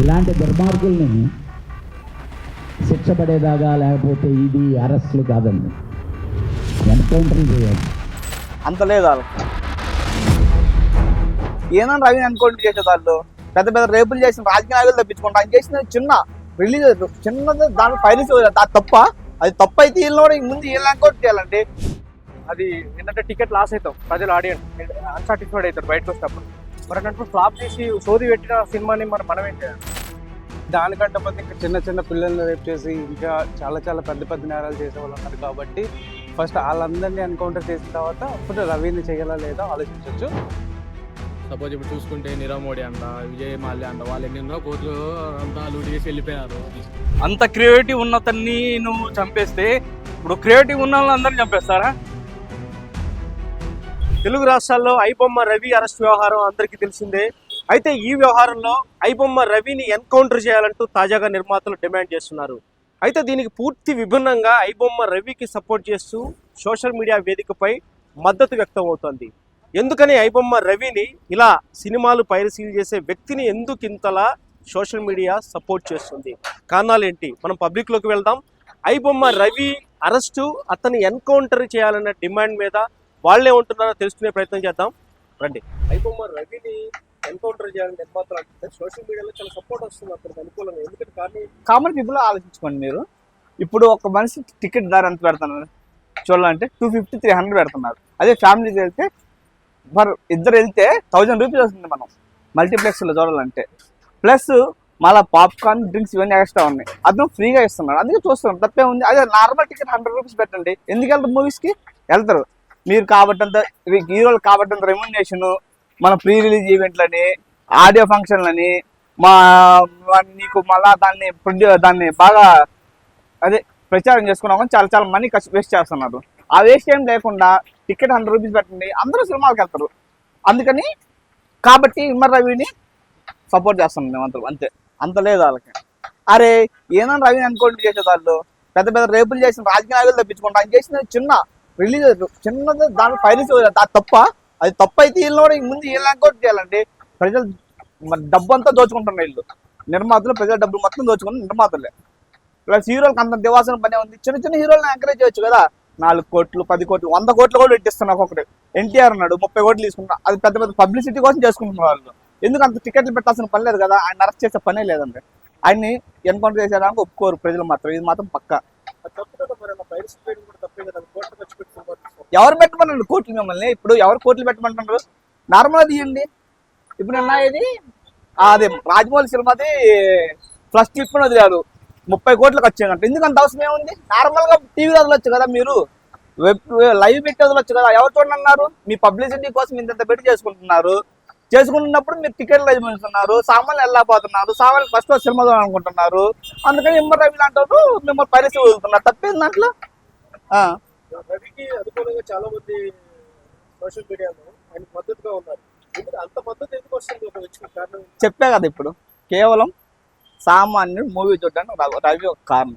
ఇలాంటి దుర్మార్గుల్ని శిక్ష పడేదాకా లేకపోతే ఇది అరెస్టులు కాదండి. ఎన్కౌంటర్ చేయాలి. అంత లేదు? ఏమన్నా రవిని అనుకోండి చేసే వాళ్ళు పెద్ద పెద్ద రేపులు చేసిన రాజకీయ నాయకులు తప్పించుకుంటా. ఆయన చేసిన చిన్న రిలీజ్ చిన్నది దాని పైరసీ అది తప్ప అది తప్పు అయితే వీళ్ళు కూడా ముందు వీళ్ళు అనుకోండి చేయాలండి. అది ఏంటంటే టికెట్ లాస్ అవుతాం. ప్రజలు ఆడియన్స్. అన్సాటిస్ఫైడ్ అవుతారు బయటకు వచ్చినప్పుడు మరి అన్నప్పుడు ఫ్లాప్ చేసి సోది పెట్టిన సినిమాని మనం ఏం చేయాలి? దానికంటే ముందు ఇంకా చిన్న చిన్న పిల్లల్ని రేప్ చేసి ఇంకా చాలా చాలా పెద్ద పెద్ద నేరాలు చేసే వాళ్ళు ఉన్నారు కాబట్టి ఫస్ట్ వాళ్ళందరినీ ఎన్కౌంటర్ చేసిన తర్వాత అప్పుడు రవిని చేయాలా లేదా ఆలోచించవచ్చు సపోజ్ ఇప్పుడు చూసుకుంటే నీరవ్ మోడీ అంట విజయ్ మాల్యా అంట వాళ్ళు ఎన్నెన్నో కోట్లు అంతా లూటి చేసి వెళ్ళిపోయారు అంత క్రియేటివ్ ఉన్న అతన్ని నువ్వు చంపేస్తే ఇప్పుడు క్రియేటివ్ ఉన్న వాళ్ళని అందరిని చంపేస్తారా? తెలుగు రాష్ట్రాల్లో ఐబొమ్మ రవి అరెస్ట్ వ్యవహారం అందరికీ తెలిసిందే. అయితే ఈ వ్యవహారంలో ఐబొమ్మ రవిని ఎన్కౌంటర్ చేయాలంటూ తాజాగా నిర్మాతలు డిమాండ్ చేస్తున్నారు. అయితే దీనికి పూర్తి విభిన్నంగా ఐబొమ్మ రవికి సపోర్ట్ చేస్తూ సోషల్ మీడియా వేదికపై మద్దతు వ్యక్తం అవుతోంది. ఎందుకని ఐబొమ్మ రవిని ఇలా సినిమాలు పైరసీలు చేసే వ్యక్తిని ఎందుకు ఇంతలా సోషల్ మీడియా సపోర్ట్ చేస్తుంది? కారణాలు ఏంటి? మనం పబ్లిక్లోకి వెళ్దాం. ఐబొమ్మ రవి అరెస్టు అతన్ని ఎన్కౌంటర్ చేయాలన్న డిమాండ్ మీద వాళ్ళే ఉంటున్నారో తెలుసుకునే ప్రయత్నం చేద్దాం. రండి. ఐబొమ్మ రవిని ఎన్కౌంటర్ చేయాలని నిర్మాతలు అంటే సోషల్ మీడియాలో చాలా సపోర్ట్ వస్తుంది అతనికి అనుకూలంగా. ఎందుకంటే కానీ కామన్ పీపుల్ ఆలోచించుకోండి మీరు. ఇప్పుడు ఒక మనిషి టికెట్ ధర ఎంత పెడుతున్నారు? చూడాలంటే టూ ఫిఫ్టీ త్రీ హండ్రెడ్ పెడుతున్నారు. అదే ఫ్యామిలీకి వెళ్తే మరి ఇద్దరు వెళ్తే థౌజండ్ రూపీస్ వస్తుంది మనం. మల్టీప్లెక్స్లో చూడాలంటే. ప్లస్ మళ్ళీ పాప్కార్న్ డ్రింక్స్ ఇవన్నీ ఎక్స్ట్రా ఉన్నాయి. అతను ఫ్రీగా ఇస్తున్నాడు అందుకే చూస్తున్నాం. తప్పే ఉంది. అదే నార్మల్ టికెట్ హండ్రెడ్ రూపీస్ పెట్టండి. ఎందుకు వెళ్తారు మూవీస్కి వెళ్తారు. మీరు కాబట్టంత హీరోలు కాబట్టంత రెమ్యునేషన్ మన ప్రీ రిలీజ్ ఈవెంట్లని ఆడియో ఫంక్షన్లని మా మా- నీకు మళ్ళా దాన్ని ప్రొడ్యూ దాన్ని బాగా అదే ప్రచారం చేసుకున్నామని చాలా చాలా మనీ ఖర్చు వేస్ట్ చేస్తున్నారు. ఆ వేస్ట్ ఏం లేకుండా టికెట్ హండ్రెడ్ రూపీస్ పెట్టండి అందరూ సినిమాలకు వెళ్తారు. అందుకని కాబట్టి ఇమ్మర్ రవిని సపోర్ట్ చేస్తున్నాం మేమంతా అంతే. అంత లేదు వాళ్ళకి. అరే ఏమన్నా రవిని అనుకోండి చేసేవాళ్ళు పెద్ద పెద్ద రేపులు చేసిన రాజకీయ నాయకులు తప్పించుకుంటా. ఆయన చేసిన చిన్న రిలీజ్ చిన్నది దాని పైరసీ తప్ప అది తప్పు అయితే వీళ్ళని కూడా ముందు వీళ్ళు కూడా చేయాలండి ప్రజలు డబ్బు అంతా దోచుకుంటున్నారు వీళ్ళు. నిర్మాతలు ప్రజల డబ్బులు మొత్తం దోచుకున్న నిర్మాతలే. ప్లస్ హీరోలకు అంత దివాసన పనే ఉంది. చిన్న చిన్న హీరోలను ఎంకరేజ్ చేయొచ్చు కదా. నాలుగు కోట్లు పది కోట్లు వంద కోట్లు కూడా పెట్టిస్తున్నా ఒకటి ఎన్టీఆర్ అన్నాడు ముప్పై కోట్లు తీసుకున్నా. అది పెద్ద పెద్ద పబ్లిసిటీ కోసం చేసుకుంటున్నారు వాళ్ళు. ఎందుకు అంత టికెట్లు పెట్టాల్సిన పని లేదు కదా? ఆయన అరెస్ట్ చేసే పనే లేదండి. ఆయన్ని ఎన్కౌంటర్ చేసేదానికి ఒప్పుకోరు. ప్రజలు మాత్రం ఇది మాత్రం పక్క. తప్పు కదా మరి? పైరసీ కూడా తప్పే కదా. కోట్లు ఖర్చు పెట్టుకోవాలి ఎవరు పెట్టమన్నారు కోట్లు మిమ్మల్ని? ఇప్పుడు ఎవరు కోట్లు పెట్టమంటున్నారు? నార్మల్ తీయండి. ఇప్పుడు నిన్న ఇది అదే రాజమౌళి సినిమాది ఫస్ట్ క్లిప్ వదిలారు. ముప్పై కోట్లకు వచ్చాయంట. ఎందుకు అంత అవసరం ఏముంది? నార్మల్గా టీవీ వదలొచ్చు కదా మీరు? వెబ్ లైవ్ పెట్టి వదలొచ్చు కదా? ఎవరు చూడండి అన్నారు మీ పబ్లిసిటీ కోసం ఇంత పెట్టి చేసుకుంటున్నారు. చేసుకుంటున్నప్పుడు మీరు టికెట్లు అయిపోతున్నారు సామాన్లు వెళ్ళకపోతున్నారు సామాన్లు ఫస్ట్ సినిమా అనుకుంటున్నారు అందుకని ఇమ్మర్ రవి లాంటి వాళ్ళు మిమ్మల్ని పరిస్థితి వదులుతున్నారు. తప్పేంది దాంట్లో? ఆ. రవికి అనుకూలంగా చాలా మంది సోషల్ మీడియాలో ఆయన మద్దతుగా ఉన్నారు. అంత మద్దతు ఎందుకు వస్తుంది ఒక వ్యక్తికి? కారణం? చెప్పా కదా ఇప్పుడు. కేవలం సామాన్యుడు మూవీ చూడడానికి రవి- ఒక కారణం.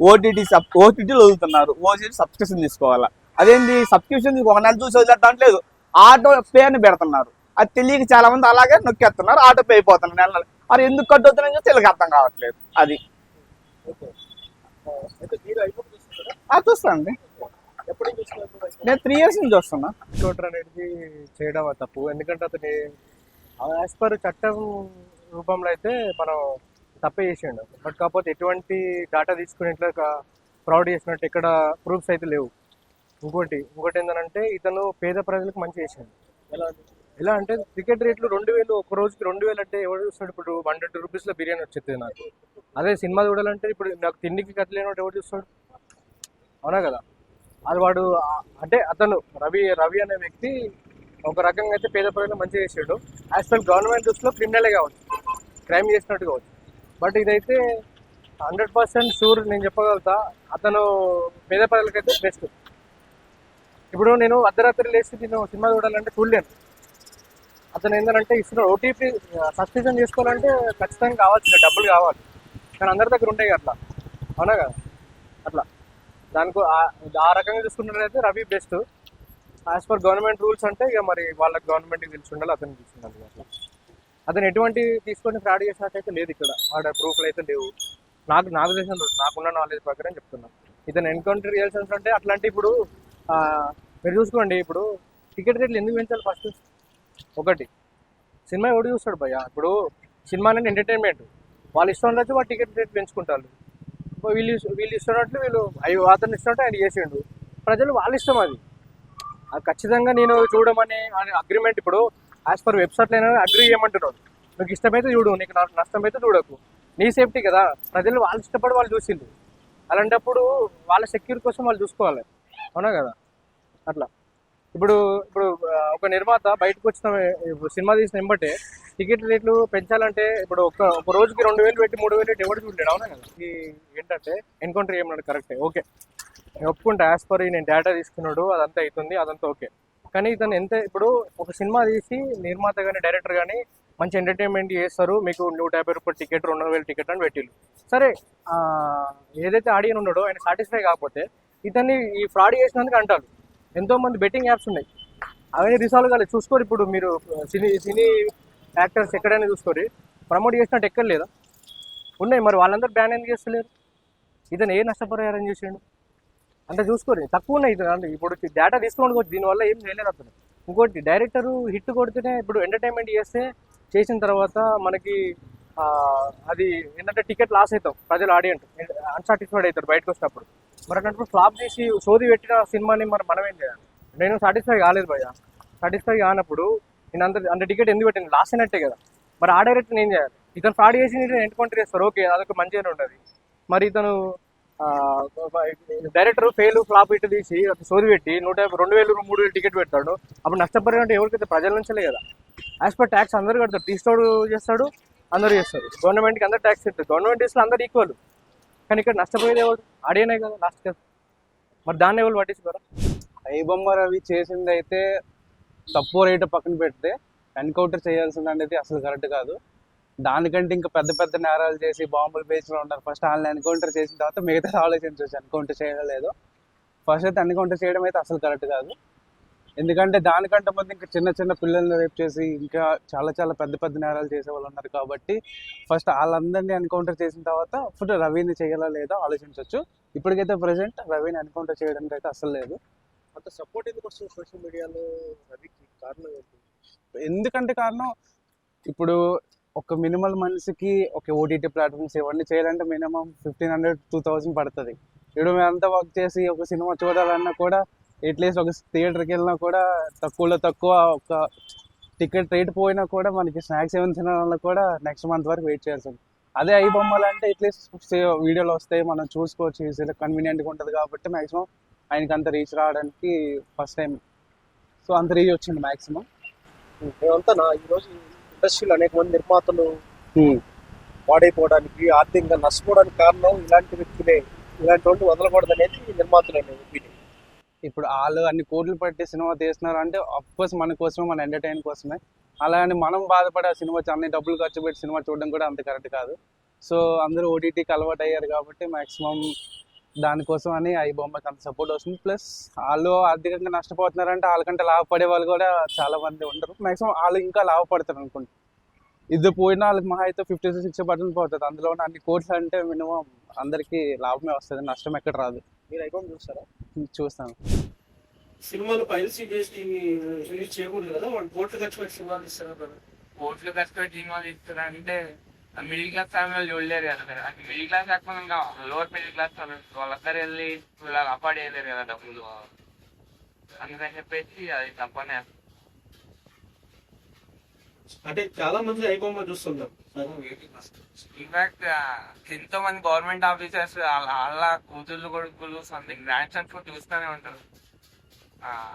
ఓటీటీ సబ్ ఓటీటీలు వదులుతున్నారు. ఓటీటీ సబ్స్క్రిప్షన్ తీసుకోవాలా? అదేంటి సబ్స్క్రిప్షన్ ఒక నెల చూసి వదిలేద్దాం లేదు. ఆటో పే అని పెడుతున్నారు. అది తెలియక చాలా మంది అలాగే నొక్కేస్తున్నారు. ఆటో పే అయిపోతున్నారు. నెల నెల. మరి ఎందుకు కట్టవుతున్నాయో తెలియక అర్థం కావట్లేదు. అది. చూస్తానండి. నేను త్రీ ఇయర్స్ నుంచి చూస్తున్నా. ఎన్కౌంటర్ అనేది చేయడం తప్పు. ఎందుకంటే అతని యాజ్ పర్ చట్టం రూపంలో అయితే మనం తప్పే చేసిండు. బట్ కాకపోతే ఎటువంటి డేటా తీసుకుని ఇట్లా ఫ్రాడ్ చేసినట్టు ఎక్కడ ప్రూఫ్స్ అయితే లేవు. ఇంకోటి ఇంకోటి ఏంటంటే ఇతను పేద ప్రజలకు మంచి చేసిండు. ఎలా? ఎలా అంటే టికెట్ రేట్లు రెండు వేలు ఒక రోజుకి రెండు వేలు అంటే ఎవరు చూస్తాడు? ఇప్పుడు హండ్రెడ్ రూపీస్లో బిర్యానీ వచ్చేది నాకు. అదే సినిమా చూడాలంటే ఇప్పుడు నాకు తిండికి కట్టలేని ఎవరు చూస్తాడు? అవునా కదా? అది వాడు అంటే అతను రవి రవి అనే వ్యక్తి ఒక రకంగా అయితే పేద ప్రజలు మంచిగా చేసాడు. యాజ్ వెల్ గవర్నమెంట్ దృష్టిలో క్రిమినలే కావచ్చు క్రైమ్ చేసినట్టు కావచ్చు. బట్ ఇదైతే హండ్రెడ్ పర్సెంట్ షూర్ నేను చెప్పగలుగుతా అతను పేద ప్రజలకైతే బెస్ట్ ఇప్పుడు నేను అర్ధరాత్రి లేచి నేను సినిమా చూడాలంటే చూడలేను. అతను ఏంటంటే ఇస్తున్నాడు ఓటీపీ సబ్స్క్రిప్షన్ చేసుకోవాలంటే ఖచ్చితంగా కావాల్సిందే డబ్బులు కావాలి. కానీ అందరి దగ్గర ఉంటాయి అట్లా. అవునా కదా? అట్లా. దానికి ఆ- రకంగా చూసుకున్నట్లయితే Ravi best as per government rules అంటే ఇక మరి వాళ్ళకి గవర్నమెంట్కి తెలిసి ఉండాలి అతను తెలిసి ఉండాలి. అట్లా అతను ఎటువంటి తీసుకొని ఫ్రాడ్ చేసినట్టయితే లేదు ఇక్కడ. వాడ ప్రూఫ్లు అయితే లేవు. నాకు నాకు తెలిసిన నాకున్న నాలెడ్జ్ ప్రకారం చెప్తున్నాను ఇతను ఎన్కౌంటర్ చేయాల్సి అంటే అట్లాంటి ఇప్పుడు మీరు చూసుకోండి ఇప్పుడు టికెట్ రేట్లు ఎందుకు పెంచాలి ఫస్ట్ ఒకటి సినిమా ఎవడు చూస్తాడు భయ్య? ఇప్పుడు సినిమా అనేది ఎంటర్టైన్మెంట్ వాళ్ళు ఇష్టం ఉండొచ్చు వాళ్ళు టికెట్ రేట్ పెంచుకుంటారు. వీళ్ళు వీళ్ళు ఇష్టమైనట్లు వీళ్ళు అయ్యో అతను ఇస్తున్నట్టు ఆయన చేసిండు. ప్రజలు వాళ్ళ ఇష్టం అది. అది ఖచ్చితంగా నేను చూడమని అగ్రిమెంట్ ఇప్పుడు యాజ్ పర్ వెబ్సైట్లో అయినా అగ్రి చేయమంటున్నాడు. నీకు ఇష్టమైతే చూడు నీకు నష్టం అయితే చూడకు. నీ సేఫ్టీ కదా. ప్రజలు వాళ్ళు ఇష్టపడి వాళ్ళు చూసిండు అలాంటప్పుడు వాళ్ళ సెక్యూర్ కోసం వాళ్ళు చూసుకోవాలి. అవునా కదా? అట్లా. ఇప్పుడు ఇప్పుడు ఒక నిర్మాత బయటకు వచ్చిన ఇప్పుడు సినిమా తీసిన వెంబటే టికెట్ రేట్లు పెంచాలంటే ఇప్పుడు ఒక ఒక రోజుకి రెండు వేలు పెట్టి మూడు వేలు పెట్టి ఎవరు చూడలేడు అవునా కదా? ఈ ఏంటంటే ఎన్కౌంటర్ చేయమన్నాడు కరెక్టే ఓకే. ఒప్పుకుంటా యాజ్ పర్ నేను డేటా తీసుకున్నాడు అదంతా అవుతుంది అదంతా ఓకే. కానీ ఇతను ఎంత ఇప్పుడు ఒక సినిమా తీసి నిర్మాత కానీ డైరెక్టర్ కానీ మంచి ఎంటర్టైన్మెంట్ చేస్తారు మీకు నూట యాభై రూపాయల టికెట్ రెండు వేల టికెట్ అని పెట్టిల్లు సరే ఏదైతే ఆడియన్ ఉన్నాడో ఆయన సాటిస్ఫై కాకపోతే ఇతన్ని ఈ ఫ్రాడ్ చేసినందుకు అంటారు. ఎంతోమంది బెట్టింగ్ యాప్స్ ఉన్నాయి. అవన్నీ రిసాల్వ్ కాలేదు. చూసుకోరు ఇప్పుడు మీరు సినీ సినీ యాక్టర్స్ ఎక్కడైనా చూసుకోరు. ప్రమోట్ చేసినట్టు ఎక్కడ లేదా? ఉన్నాయి మరి వాళ్ళందరూ బ్యాన్ ఎందుకు చేస్తలేరు? ఇతను ఏ నష్టపరిహారం చేసిండు? అంటే చూసుకోరు. తక్కువ ఉన్నాయి ఇతను. ఇప్పుడు డేటా తీసుకోండి దీనివల్ల ఏం చేయలేదు అతను. ఇంకోటి డైరెక్టర్ హిట్ కొడితేనే ఇప్పుడు ఎంటర్టైన్మెంట్ చేస్తే చేసిన తర్వాత మనకి అది ఏంటంటే టికెట్ లాస్ అవుతాం ప్రజలు ఆడియన్స్ అన్సాటిస్ఫైడ్ అవుతారు బయటకు వచ్చినప్పుడు. మరి అన్నప్పుడు ఫ్లాప్ చేసి సోది పెట్టిన సినిమాని మరి మనం ఏం చేయాలి? నేను సాటిస్ఫై కాలేదు భయ్య. సాటిస్ఫై కానప్పుడు నేను అంత అంత టికెట్ ఎందుకు పెట్టింది లాస్ అయినట్టే కదా. మరి ఆ డైరెక్టర్ ఏం చేయాలి? ఇతను ఫ్రాడ్ చేసి ఎన్కౌంటర్ చేస్తారు ఓకే అదొక మంచిగానే ఉంటుంది. మరి ఇతను డైరెక్టర్ ఫెయిల్ ఫ్లాప్ ఇటు తీసి సోది పెట్టి నూట యాభై రెండు వేలు మూడు వేలు టికెట్ పెడతాడు. అప్పుడు నష్టపరిహారం ఎవరికైతే ప్రజల నుంచే కదా. యాజ్ పర్ ట్యాక్స్ అందరు కడతారు. తీసుకోడు చేస్తాడు అందరూ చేస్తారు. గవర్నమెంట్కి అందరు ట్యాక్స్ ఇస్తారు గవర్నమెంట్ ఇస్తే అందరు ఈక్వల్ కానీ ఇక్కడ నష్టపోయేది ఎవరు? ఆడియనే కదా లాస్ట్ కదా మరి దాన్ని ఎవరు పట్టించుకోరా? ఐ బొమ్మ రవి చేసింది అయితే తక్కువ రేటు పక్కన పెడితే ఎన్కౌంటర్ చేయాల్సింది అనేది అసలు కరెక్ట్ కాదు. దానికంటే ఇంకా పెద్ద పెద్ద నేరాలు చేసి బాంబులు పేర్చిన ఉంటారు ఫస్ట్ వాళ్ళని ఎన్కౌంటర్ చేసిన తర్వాత మిగతా ఆలోచించవచ్చు ఎన్కౌంటర్ చేయడం ఫస్ట్ అయితే ఎన్కౌంటర్ చేయడం అయితే అసలు కరెక్ట్ కాదు. ఎందుకంటే దానికంటే ముందు ఇంకా చిన్న చిన్న పిల్లల్ని రేపు చేసి ఇంకా చాలా చాలా పెద్ద పెద్ద నేరాలు చేసే వాళ్ళు ఉన్నారు కాబట్టి ఫస్ట్ వాళ్ళందరినీ ఎన్కౌంటర్ చేసిన తర్వాత ఫుడ్ రవిని చేయాలా లేదా ఆలోచించవచ్చు ఇప్పటికైతే ప్రజెంట్ రవిని ఎన్కౌంటర్ చేయడానికి అయితే అసలు లేదు. అంత సపోర్ట్ ఎందుకు వస్తుంది సోషల్ మీడియాలో రవికి కారణం ఏంటి? ఎందుకంటే కారణం ఇప్పుడు ఒక మినిమల్ మనిషికి ఒక ఓటీటీ ప్లాట్ఫామ్స్ ఇవన్నీ చేయాలంటే minimum fifteen hundred two thousand పడుతుంది. ఇప్పుడు మేము అంతా వర్క్ చేసి ఒక సినిమా చూడాలన్నా కూడా ఎట్లీస్ట్ ఒక థియేటర్కి వెళ్ళినా కూడా తక్కువలో తక్కువ ఒక టికెట్ రేట్ పోయినా కూడా మనకి స్నాక్స్ ఏమైనా తినాలన్నా కూడా నెక్స్ట్ మంత్ వరకు వెయిట్ చేయాల్సి ఉంది అదే ఐ బొమ్మలు అంటే ఎట్లీస్ట్ వీడియోలు వస్తాయి మనం చూసుకోవచ్చు ఈజీగా కన్వీనియంట్గా ఉంటుంది కాబట్టి మ్యాక్సిమం ఆయనకి అంత రీచ్ రావడానికి ఫస్ట్ టైం సో అంత రీచ్ వచ్చింది మాక్సిమం మేమంతా నా ఈరోజు ఇండస్ట్రీలో అనేక మంది నిర్మాతలు పాడైపోవడానికి ఆర్థికంగా నష్టపోవడానికి కారణం ఇలాంటి వ్యక్తులే. ఇలాంటి వాళ్ళు వదలకూడదు అనేది నిర్మాతలు ఒపీనియన్. ఇప్పుడు వాళ్ళు అన్ని కోట్లు పెట్టి సినిమా తీస్తున్నారు అంటే కోర్స్ మన కోసమే మన ఎంటర్టైన్ కోసమే. అలాగని మనం బాధపడే ఆ సినిమా అన్ని డబ్బులు ఖర్చు పెట్టి సినిమా చూడడం కూడా అంత కరెక్ట్ కాదు. సో అందరూ ఓటీటీకి అలవాటు అయ్యారు కాబట్టి మాక్సిమం దానికోసం అని ఐ బొమ్మకి అంత సపోర్ట్ వస్తుంది. ప్లస్ వాళ్ళు ఆర్థికంగా నష్టపోతున్నారంటే వాళ్ళకంటే లాభపడే వాళ్ళు కూడా చాలా మంది ఉండరు. మాక్సిమం వాళ్ళు ఇంకా లాభపడతారు అనుకుంటా. ఇద్దరు పోయినా వాళ్ళకి మహా అయితే ఫిఫ్టీ టు సిక్స్టీ పర్సెంట్ పోతుంది. అందులో ఉన్న అన్ని కోర్స్ అంటే మినిమం అందరికీ లాభమే వస్తుంది. నష్టం ఎక్కడ రాదు. మీరు ఐకాన్ చూస్తారా? చూస్తాను. సినిమాలు పైరసీ చేసి రిలీజ్ చేయకూడదు కదా? వాళ్ళు కోట్లు ఖర్చు పెట్టి సినిమాలు ఇస్తారు కోట్లు ఖర్చు పెట్టి సినిమాలు ఇస్తారు అంటే మిడిల్ క్లాస్ ఫ్యామిలీ చూడలేరు కదా మరి. అది మిడిల్ క్లాస్ కాకుండా ఇంకా లోవర్ మిడిల్ క్లాస్ వాళ్ళందరూ వెళ్ళి ఇలా అఫోర్డ్ చేయలేరు కదా డబ్బులు అందుకని చెప్పేసి అది తప్పనే. అంటే చాలా మంది ఐబొమ్మ చూస్తుంటారు. ఇన్ఫాక్ట్ ఎంతో మంది గవర్నమెంట్ ఆఫీసర్స్ వాళ్ళ కూతుళ్ళు కొడుకులు సంథింగ్ గ్రాండ్ సన్స్ కూడా చూస్తూనే ఉంటారు.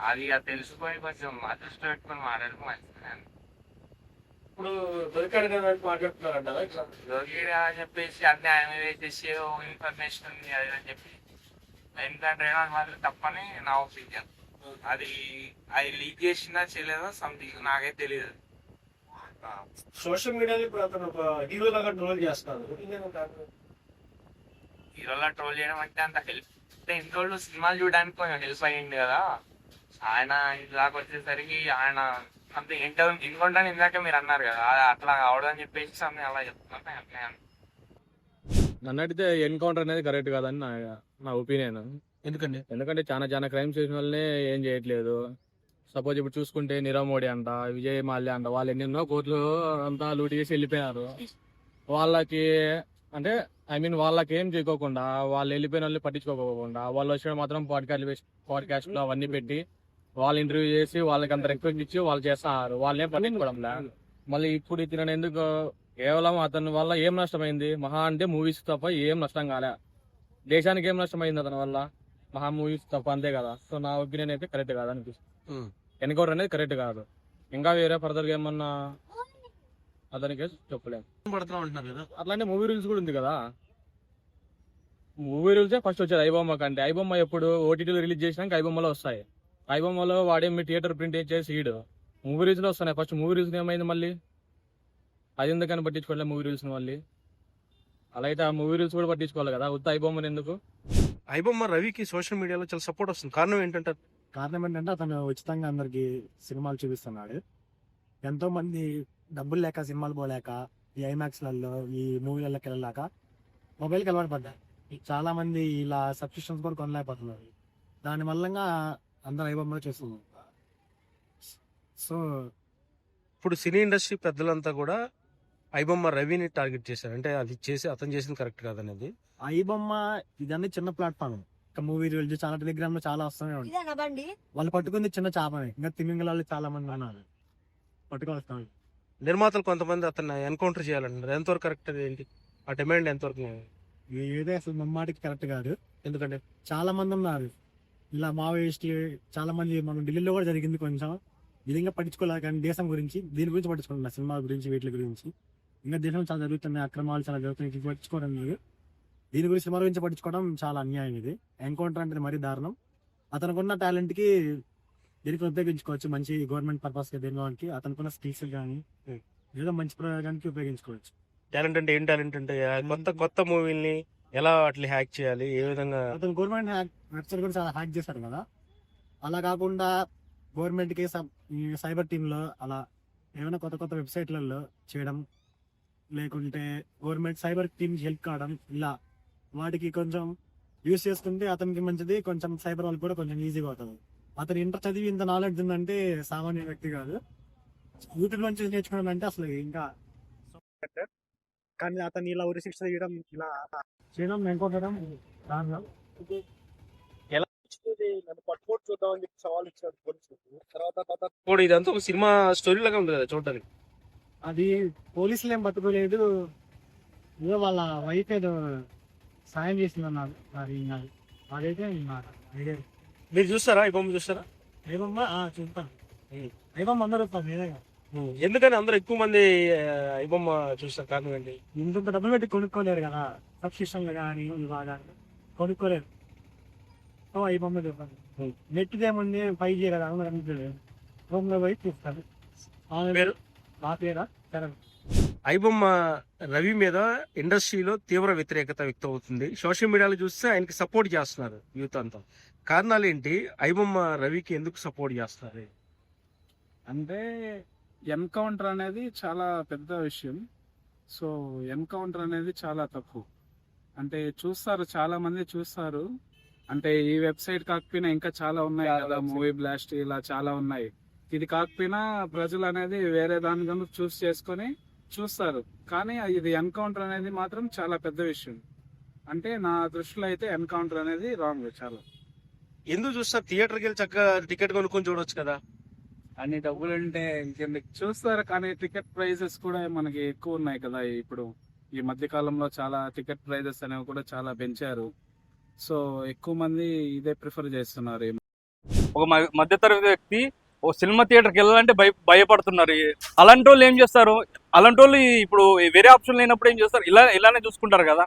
అది తెలుసుకొని కొంచెం అదృష్టం పెట్టుకొని మాట్లాడుకో మంచిది ఇప్పుడు దొరికాడు కదా ఇట్లా దొరికిడు అని చెప్పేసి అన్ని ఆయన వేసేసి ఇన్ఫర్మేషన్ ఉంది అది అని చెప్పి. ఎందుకంటే మాత్రం తప్పని నా ఒపీనియన్ అది అది లీక్ చేసిందా చేయలేదో సంథింగ్ నాకైతే తెలియదు. సోషల్ మీడియాలో ఇప్పుడు అతను ఒక హీరో లాగా ట్రోల్ చేస్తున్నారు హీరోలా ట్రోల్ చేయడం అంటే అంత హెల్ప్ అంటే ఇన్ని రోజులు సినిమాలు చూడడానికి కొంచెం హెల్ప్ అయ్యింది కదా. ఆయన ఇలాగ వచ్చేసరికి ఆయన అంతే ఇంటర్ ఇంకొంటాను ఇందాక మీరు అన్నారు కదా అట్లా అవడం అని చెప్పేసి something అలా. నన్ను అడిగితే ఎన్కౌంటర్ అనేది కరెక్ట్ కాదని నా నా ఒపీనియన్. ఎందుకండి? ఎందుకంటే చాలా చాలా క్రైమ్స్ చేసిన వాళ్ళనే ఏం చేయట్లేదు. సపోజ్ ఇప్పుడు చూసుకుంటే నీరవ్ మోడీ అంట విజయ్ మాల్యా అంట వాళ్ళు ఎన్నెన్నో కోట్లు అంతా లూటి చేసి వెళ్ళిపోయినారు. వాళ్ళకి అంటే ఐ మీన్ వాళ్ళకి ఏం చేయకోకుండా వాళ్ళు వెళ్ళిపోయిన వాళ్ళు పట్టించుకోకుండా వాళ్ళు వచ్చిన మాత్రం పాడ్కాస్ట్ పాడ్కాస్ట్లు అవన్నీ పెట్టి వాళ్ళు ఇంటర్వ్యూ చేసి వాళ్ళకి అంత రెస్పెక్ట్ ఇచ్చి వాళ్ళు చేస్తారు. వాళ్ళు ఏం పట్టించుకోవడంలే మళ్ళీ ఇప్పుడు ఇతను ఎందుకు? కేవలం అతని వల్ల ఏం నష్టమైంది? మహా అంటే మూవీస్ తప్ప ఏం నష్టం కాలే. దేశానికి ఏం నష్టమైంది అతని వల్ల? మహా మూవీస్ తప్ప అంతే కదా. సో నా ఒపీనియన్ అయితే కరెక్ట్ కాదు అనిపిస్తుంది. ఎన్కౌంటర్ అనేది కరెక్ట్ కాదు. ఇంకా వేరే ఫర్దర్గా ఏమన్నా అతనికి చెప్పలేము అట్లానే మూవీ రూల్స్ కూడా ఉంది కదా. మూవీ రూల్సే ఫస్ట్ వచ్చేది ఐబొమ్మ కంటే. ఐబొమ్మ ఎప్పుడు? ఓటీటీలో రిలీజ్ చేసినాక ఐబొమ్మలో వస్తాయి. ఐబొమ్మలో వాడేమి థియేటర్ ప్రింట్ చేసి ఈడు మూవీ రూల్స్లో వస్తున్నాయి. ఫస్ట్ మూవీ రూల్స్ ఏమైంది మళ్ళీ? అది ఎందుకని పట్టించుకోవట్లేదు మూవీ రూల్స్ మళ్ళీ? అలా అయితే ఆ మూవీ రూల్స్ కూడా పట్టించుకోవాలి కదా. ఉత్త ఐబొమ్మని ఎందుకు? ఐబొమ్మ రవికి సోషల్ మీడియాలో చాలా సపోర్ట్ వస్తుంది. కారణం ఏంటంటే కారణం ఏంటంటే అతను ఉచితంగా అందరికి సినిమాలు చూపిస్తున్నాడు. ఎంతో మంది డబ్బులు లేక సినిమాలు పోలేక ఈ ఐమాక్స్లలో ఈ మూవీలకి వెళ్ళలేక మొబైల్కి అలవాటు పడ్డారు. చాలా మంది ఇలా సబ్స్క్రిప్షన్స్ కూడా కొనలేకపోతున్నారు. దాని వల్ల అందరు ఐబొమ్మలో చేస్తున్నారు సో ఇప్పుడు సినీ ఇండస్ట్రీ పెద్దలంతా కూడా ఐబొమ్మ రవిని టార్గెట్ చేశారు. అంటే అది చేసి అతను చేసింది కరెక్ట్ కాదనేది? ఐబొమ్మ ఇదన్నీ చిన్న ప్లాట్ఫామ్. ఇంకా మూవీ రిలీజ్ చాలా టెలిగ్రామ్లో చాలా వస్తూనే బండి? వాళ్ళు పట్టుకుంది చిన్న చేపనే. ఇంకా తిమింగలాలు చాలా మంది ఉన్నారు పట్టుకొస్తాం నిర్మాతలు కొంతమంది అతన్ని ఎన్కౌంటర్ చేయాలంటారు ఎంతవరకు కరెక్ట్ అది ఏంటి? ఆ డిమాండ్ ఎంతవరకు ఏదే అసలు మమ్మాటికి కరెక్ట్ కాదు. ఎందుకంటే చాలా మంది ఉన్నారు. ఇలా మావోయిస్ట్ చాలా మంది మనం ఢిల్లీలో కూడా జరిగింది కొంచెం. ఇంకా పట్టించుకోలేదు కానీ దేశం గురించి దీని గురించి పట్టించుకుంటున్నారు సినిమా గురించి వీటి గురించి. ఇంకా దేశం చాలా జరుగుతున్నాయి అక్రమాలు చాలా జరుగుతున్నాయి పట్టించుకోవడం లేదు. దీని గురించి సినిమా గురించి పట్టించుకోవడం చాలా అన్యాయం ఇది. ఎన్కౌంటర్ అంటే మరీ దారుణం. అతనుకున్న టాలెంట్కి దీనికి ఉపయోగించుకోవచ్చు మంచి గవర్నమెంట్ పర్పస్గా దేనికి అతనుకున్న స్కిల్స్ కానీ ఏదో మంచి ప్రయోగానికి ఉపయోగించుకోవచ్చు. టాలెంట్ అంటే ఏం టాలెంట్ అంటే కొత్త కొత్త మూవీల్ని ఎలా అట్లా హ్యాక్ చేయాలి? ఏ విధంగా? అతను గవర్నమెంట్ హ్యాక్ వెబ్సైట్ కూడా చాలా హ్యాక్ చేశారు కదా. అలా కాకుండా గవర్నమెంట్కి సబ్- సైబర్ టీమ్లో అలా ఏమైనా కొత్త కొత్త వెబ్సైట్లలో చేయడం లేకుంటే గవర్నమెంట్ సైబర్ టీమ్ హెల్ప్ కావడం ఇలా వాటికి కొంచెం యూస్ చేసుకుంటే అతనికి మంచిది కొంచెం సైబర్ వాళ్ళకి కూడా కొంచెం ఈజీగా అవుతుంది. అతను ఇంటర్ చదివి ఇంత నాలెడ్జ్ ఉందంటే సామాన్య వ్యక్తి కాదు. యూట్యూబ్ నుంచి నేర్చుకోవడం అంటే అసలు ఇంకా కానీ అతను ఇలా ఉరి శిక్ష చేయడం ఇలా చేయడం ఎంకొట్టడం దారుణం నన్ను పట్టుకోటి చూద్దామని చెప్పి సవాల్ ఇచ్చాడు పోలీసులు తర్వాత తర్వాత ఇప్పుడు ఇదంతా ఒక సినిమా స్టోరీ లాగా ఉంది కదా చూడడానికి అది పోలీసులు ఏం పట్టుకోలేదు ఏదో వాళ్ళ వైఫ్ ఏదో సాయం చేసిందన్నారు. మరి నాకు అదైతే ఐడియా. మీరు చూస్తారా? ఈ బొమ్మ చూస్తారా? ఏమమ్మా ఆ, చూస్తాను. ఏమమ్మా అందరూ వస్తాం నేనే ఎందుకని అందరూ ఎక్కువ మంది ఆ, ఈ బొమ్మ చూస్తారు కారణం ఏంటి? ఇంత డబ్బులు పెట్టి కొనుక్కోలేరు కదా. సబ్స్క్రిప్షన్లు కానీ కానీ కొనుక్కోలేరు. ఓ ఈ బొమ్మ చూస్తాను నెట్ ఏముంది ఫైవ్ జీ కదా అందరూ బొమ్మలో పోయి పేరు? నా పేరా? శరణ్ ఐబొమ్మ రవి మీద ఇండస్ట్రీలో తీవ్ర వ్యతిరేకత వ్యక్తం అవుతుంది సోషల్ మీడియాలో చూస్తే ఆయనకి సపోర్ట్ చేస్తున్నారు యూత్ అంతా. కారణాలు ఏంటి? ఐబొమ్మ రవికి ఎందుకు సపోర్ట్ చేస్తున్నారు అంటే ఎన్కౌంటర్ అనేది చాలా పెద్ద విషయం. సో ఎన్కౌంటర్ అనేది చాలా తప్పు. అంటే చూస్తారు చాలా మంది చూస్తారు. అంటే ఈ వెబ్సైట్ కాకపోయినా ఇంకా చాలా ఉన్నాయి కదా మూవీ బ్లాస్ట్ ఇలా చాలా ఉన్నాయి. ఇది కాకపోయినా ప్రజలు అనేది వేరే దాని కింద చూస్ చేసుకొని చూస్తారు. కానీ ఇది ఎన్కౌంటర్ అనేది మాత్రం చాలా పెద్ద విషయం. అంటే నా దృష్టిలో అయితే ఎన్కౌంటర్ అనేది రాంగ్ చాలా. ఎందుకు చూస్తారు? థియేటర్కి వెళ్ళి చక్కగా టికెట్ కొనుక్కొని చూడొచ్చు కదా. అన్ని డబ్బులు ఉంటే ఇంకెందుకు? చూస్తారు కానీ టికెట్ ప్రైజెస్ కూడా మనకి ఎక్కువ ఉన్నాయి కదా ఇప్పుడు. ఈ మధ్య కాలంలో చాలా టికెట్ ప్రైజెస్ అనేవి కూడా చాలా పెంచారు. సో ఎక్కువ మంది ఇదే ప్రిఫర్ చేస్తున్నారు. ఒక మధ్యతరగతి వ్యక్తి ఓ సినిమా థియేటర్కి వెళ్ళాలంటే భయ భయపడుతున్నారు. అలాంటి వాళ్ళు ఏం చేస్తారు? అలాంటి వాళ్ళు ఇప్పుడు వేరే ఆప్షన్ లేనప్పుడు ఏం చేస్తారు? ఇలా ఇలానే చూసుకుంటారు కదా.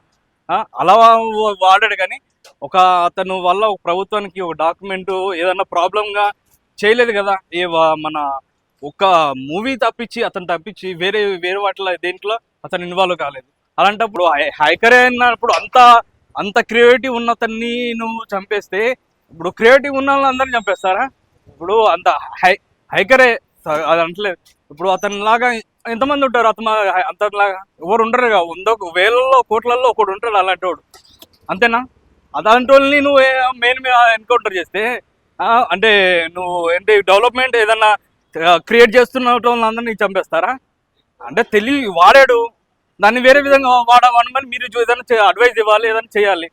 అలా వాడాడు కానీ ఒక అతను వల్ల ఒక ప్రభుత్వానికి ఒక డాక్యుమెంట్ ఏదన్నా ప్రాబ్లంగా చేయలేదు కదా. ఏ వా- మన ఒక మూవీ తప్పించి అతను తప్పించి వేరే వేరే వాటిలో దేంట్లో అతను ఇన్వాల్వ్ కాలేదు. అలాంటప్పుడు హైకరే అన్నప్పుడు అంత అంత క్రియేటివ్ ఉన్న అతన్ని నువ్వు చంపేస్తే ఇప్పుడు క్రియేటివ్ ఉన్న వాళ్ళని అందరిని చంపేస్తారా? ఇప్పుడు అంత హై హైకరే అది అంటలేదు. ఇప్పుడు అతని లాగా ఎంతమంది ఉంటారు? అతను అంతలాగా ఎవరు ఉండరు కదా. వంద వేలలో కోట్లలో ఒకడు ఉంటాడు అలాంటి వాడు అంతేనా అలాంటి వాళ్ళని నువ్వు మెయిన్ ఎన్కౌంటర్ చేస్తే అంటే నువ్వు ఏంటి డెవలప్మెంట్ ఏదన్నా క్రియేట్ చేస్తున్న వాళ్ళందరినీ చంపేస్తారా? అంటే తెలివి వాడాడు. దాన్ని వేరే విధంగా వాడమని మీరు ఏదైనా అడ్వైజ్ ఇవ్వాలి ఏదైనా చేయాలి.